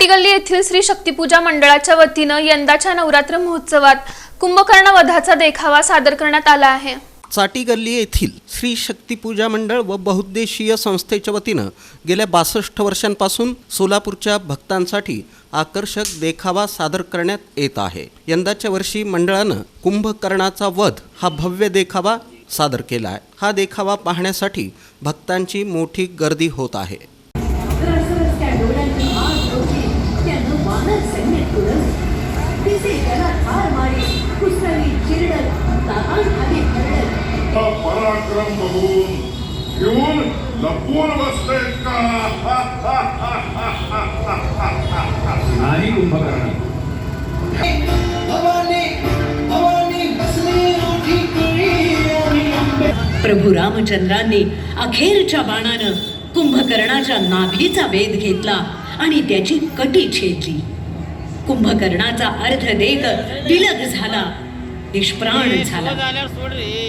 चाटीगल्ली येथील श्री शक्तिपूजा मंडळाच्या वतीनं यंदाच्या नवरात्र महोत्सवात कुंभकर्ण वधाचा देखावा सादर करण्यात आला आहे. चाटीगल्ली येथील श्री शक्तिपूजा मंडळ व बहुद्देशीय संस्थेच्या वतीनं गेल्या बासष्ट वर्षांपासून सोलापूरच्या भक्तांसाठी आकर्षक देखावा सादर करण्यात येत आहे. यंदाच्या वर्षी मंडळानं कुंभकर्णाचा वध हा भव्य देखावा सादर केला आहे. हा देखावा पाहण्यासाठी भक्तांची मोठी गर्दी होत आहे. हा पराक्रम बघून घेऊन लपून बसले का नाही कुंभकर्ण प्रभू रामचंद्रांनी अखेरच्या बाणानं कुंभकर्णाच्या नाभीचा वेध घेतला आणि त्याची कटी छेदली. कुंभकर्णाचा अर्ध देह विलग झाला. निष्प्राण झाला